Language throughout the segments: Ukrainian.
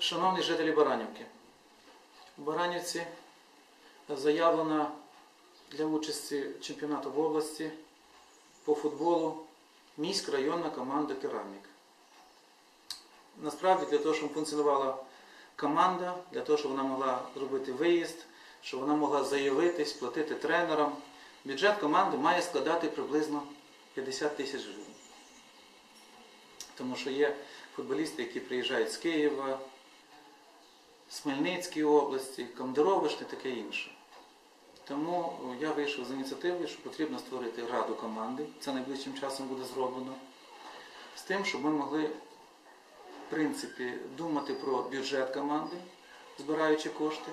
Шановні жителі Баранівки, у Баранівці заявлена для участі чемпіонату в області по футболу міська районна команда Керамік. Насправді для того, щоб функціонувала команда, для того, щоб вона могла зробити виїзд, щоб вона могла заявитись, платити тренерам, бюджет команди має складати приблизно 50 тисяч гривень. Тому що є футболісти, які приїжджають з Києва, з Хмельницької області, Командировишни, таке інше. Тому я вийшов з ініціативою, що потрібно створити раду команди. Це найближчим часом буде зроблено. З тим, щоб ми могли, в принципі, думати про бюджет команди, збираючи кошти.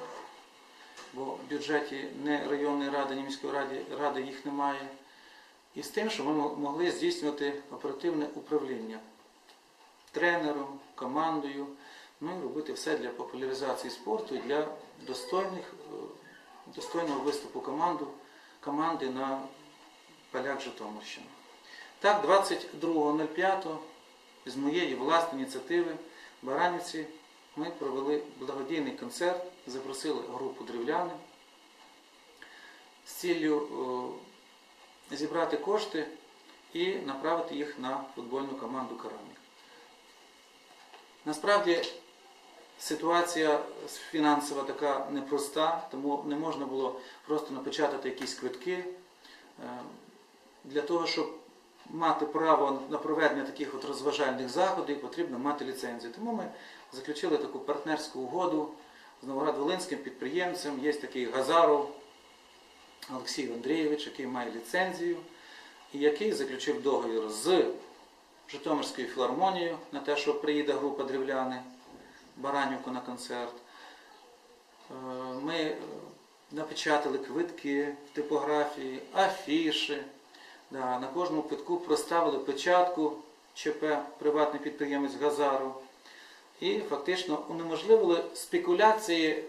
Бо в бюджеті не районної ради, ні міської ради, ради їх немає. І з тим, щоб ми могли здійснювати оперативне управління тренером, командою, ну робити все для популяризації спорту і для достойних, е, достойного виступу команду, команди на полях Житомирщини. Так, 22.05 з моєї власної ініціативи в Баранівці ми провели благодійний концерт, запросили групу дрівляни з ціллю е, зібрати кошти і направити їх на футбольну команду Карамік. Насправді ситуація фінансова така непроста, тому не можна було просто напечатати якісь квитки. Е, Для того, щоб мати право на проведення таких от розважальних заходів, потрібно мати ліцензію. Тому ми заключили таку партнерську угоду з Новоград-Волинським підприємцем. Є такий Газаров Олексій Андрійович, який має ліцензію, і який заключив договір з Житомирською філармонією на те, що приїде група дрівляни Баранівку на концерт. Е, Ми е, напечатали квитки в типографії, афіши. Да, на кожному квитку проставили печатку ЧП, приватний підприємець Газару. І фактично унеможливили спекуляції е,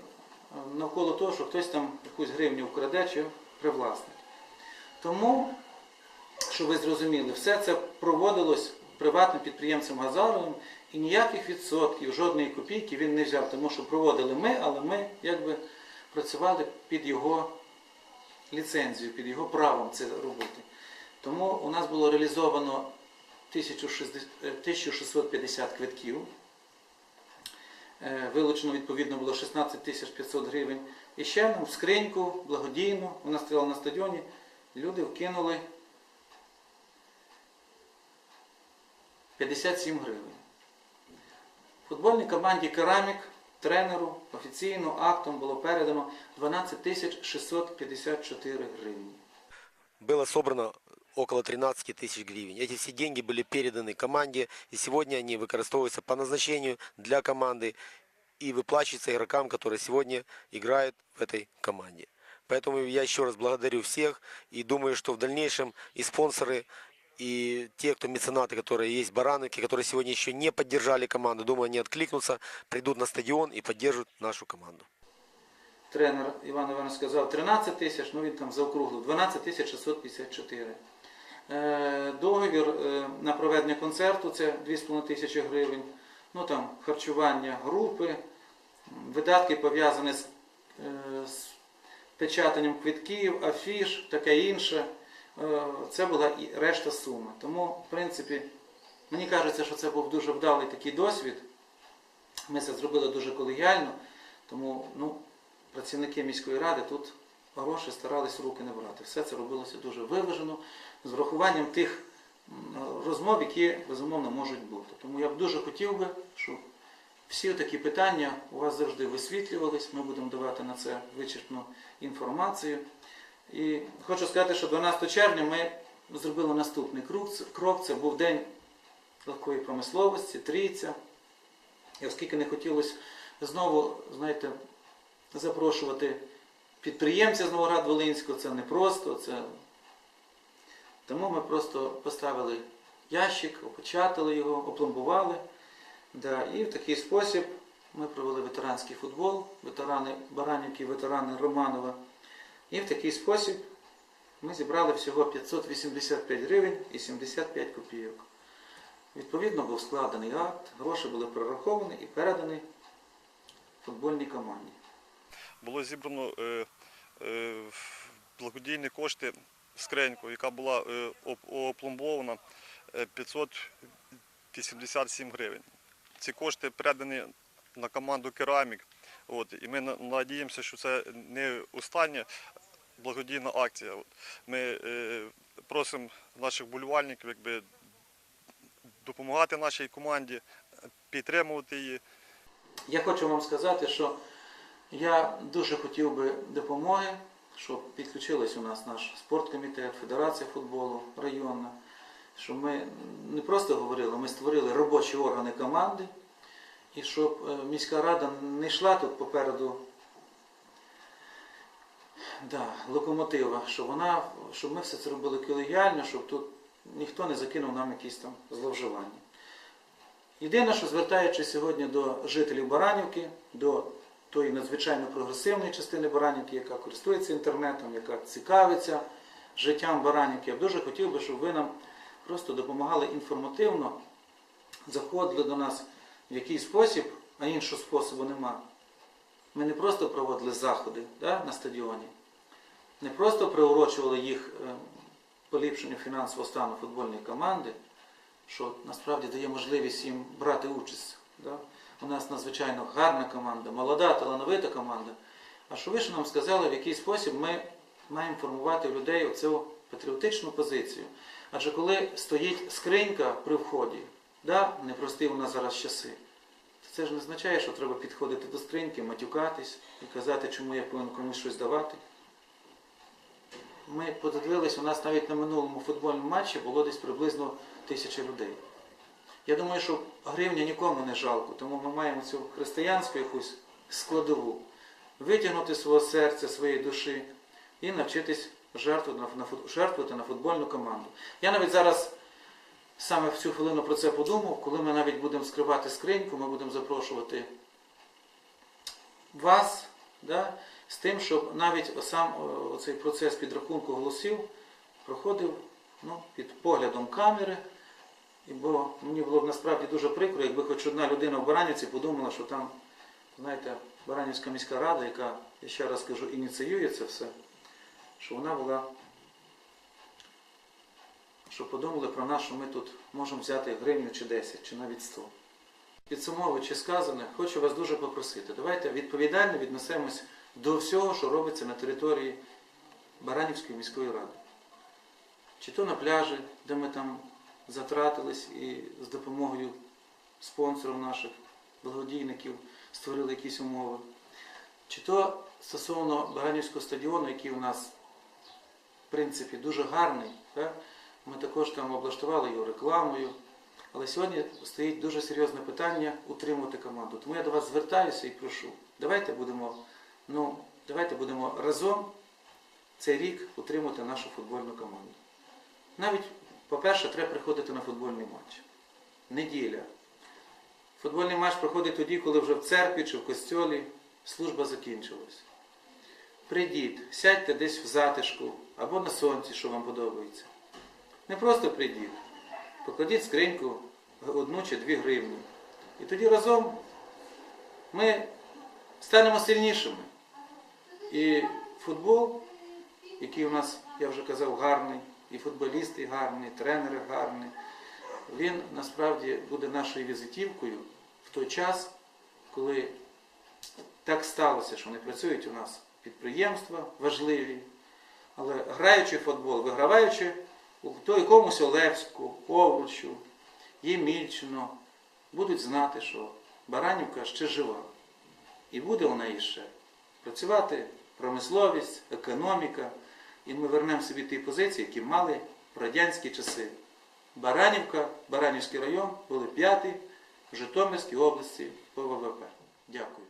навколо того, що хтось там якусь гривню вкраде чи привласнить. Тому, щоб ви зрозуміли, все це проводилось приватним підприємцем Газаровим і ніяких відсотків, жодної копійки він не взяв, тому що проводили ми, але ми якби працювали під його ліцензію, під його правом це робити. Тому у нас було реалізовано 1060 е, 1650 квитків. Е, Вилучено відповідно було 16 тисяч 500 гривень. І ще в скриньку благодійну, вона стояла на стадіоні, люди вкинули 57 гривень. Футбольній команді Керамік тренеру офіційно актом було передано 12 тисяч 654 гривні. было собрано около 13 тысяч гривен. Эти все деньги были переданы команде, и сегодня они выкористовываются по назначению для команды и выплачиваются игрокам, которые сегодня играют в этой команде. Поэтому я еще раз благодарю всех и думаю, что в дальнейшем и спонсоры, и те, кто меценаты, которые есть в Барановке, которые сегодня еще не поддержали команду, думаю, они откликнутся, придут на стадион и поддержат нашу команду. Тренер Іван Іванович сказав 13 тисяч, ну він там заокруглив 12 тисяч 654. Е, Договір е, на проведення концерту це 2,5 тисячі гривень. Ну там харчування групи, м, видатки пов'язані з, е, з печатанням квитків, афіш, таке інше. Е, Це була і решта суми. Тому, в принципі, мені кажеться, що це був дуже вдалий такий досвід. Ми це зробили дуже колегіально, тому ну, працівники міської ради тут гроші старались руки не брати. Все це робилося дуже виважено, з врахуванням тих розмов, які безумовно можуть бути. Тому я б дуже хотів би, щоб всі такі питання у вас завжди висвітлювались. Ми будемо давати на це вичерпну інформацію. І хочу сказати, що 12 червня ми зробили наступний крок. Це- був день легкої промисловості, трійця. І оскільки не хотілося знову, знаєте, запрошувати підприємця з Новоград-Волинського, це не просто, це... тому ми просто поставили ящик, опечатали його, опломбували. Да, і в такий спосіб ми провели ветеранський футбол, ветерани Баранівки, ветерани Романова. І в такий спосіб ми зібрали всього 585 гривень і 75 копійок. Відповідно, був складений акт, гроші були прораховані і передані футбольній команді. було зібрано е, е, благодійні кошти скриньку, яка була е, опломбована е, 587 гривень. Ці кошти передані на команду Керамік. От, і ми на- надіємося, що це не остання благодійна акція. Ми е, просимо наших болівальників якби, допомагати нашій команді, підтримувати її. Я хочу вам сказати, що я дуже хотів би допомоги, щоб підключились у нас наш спорткомітет, Федерація футболу районна, щоб ми не просто говорили, ми створили робочі органи команди, і щоб е, міська рада не йшла тут попереду да, локомотива, щоб вона, щоб ми все це робили колегіально, щоб тут ніхто не закинув нам якісь там зловживання. Єдине, що звертаючись сьогодні до жителів Баранівки, до тої надзвичайно прогресивної частини Баранівки, яка користується інтернетом, яка цікавиться життям Баранівки, я б дуже хотів би, щоб ви нам просто допомагали інформативно, заходили до нас в якийсь спосіб, а іншого способу нема. Ми не просто проводили заходи да, на стадіоні, не просто приурочували їх е, поліпшенню фінансового стану футбольної команди, що насправді дає можливість їм брати участь. Да? У нас надзвичайно гарна команда, молода, талановита команда. А що ви ж нам сказали, в який спосіб ми маємо формувати людей оцю патріотичну позицію. Адже коли стоїть скринька при вході, да, непрості у нас зараз часи, це ж не означає, що треба підходити до скриньки, матюкатись і казати, чому я повинен комусь щось давати. Ми подивились, у нас навіть на минулому футбольному матчі було десь приблизно тисяча людей. Я думаю, що гривня нікому не жалко, тому ми маємо цю християнську якусь складову витягнути свого серця, своєї душі і навчитись жертвувати на, на, жертвувати на футбольну команду. Я навіть зараз саме в цю хвилину про це подумав, коли ми навіть будемо скривати скриньку, ми будемо запрошувати вас, да, з тим, щоб навіть сам о, оцей процес підрахунку голосів проходив ну, під поглядом камери. І бо мені було б насправді дуже прикро, якби хоч одна людина в Баранівці подумала, що там, знаєте, Баранівська міська рада, яка, я ще раз кажу, ініціює це все, що вона була, що подумали про нас, що ми тут можемо взяти гривню чи 10, чи навіть 100. Підсумовуючи сказане, хочу вас дуже попросити, давайте відповідально віднесемось до всього, що робиться на території Баранівської міської ради. Чи то на пляжі, де ми там затратились і з допомогою спонсорів наших благодійників створили якісь умови. Чи то стосовно Баранівського стадіону, який у нас, в принципі, дуже гарний. Так? Ми також там облаштували його рекламою. Але сьогодні стоїть дуже серйозне питання утримувати команду. Тому я до вас звертаюся і прошу. Давайте будемо, ну, давайте будемо разом цей рік утримувати нашу футбольну команду. Навіть, по-перше, треба приходити на футбольний матч. Неділя. Футбольний матч проходить тоді, коли вже в церкві чи в костьолі служба закінчилась. Прийдіть, сядьте десь в затишку або на сонці, що вам подобається. Не просто прийдіть, покладіть скриньку одну чи дві гривні. І тоді разом ми станемо сильнішими. І футбол, який у нас, я вже казав, гарний, і футболісти гарні, і тренери гарні, він насправді буде нашою візитівкою в той час, коли так сталося, що не працюють у нас підприємства важливі, але граючи в футбол, виграваючи у то якомусь Олевську, Овручу, Ємільчино, будуть знати, що Баранівка ще жива. І буде у неї ще працювати промисловість, економіка, і ми вернемо собі ті позиції, які мали в радянські часи. Баранівка, Баранівський район були п'ятий в Житомирській області по ВВП. Дякую.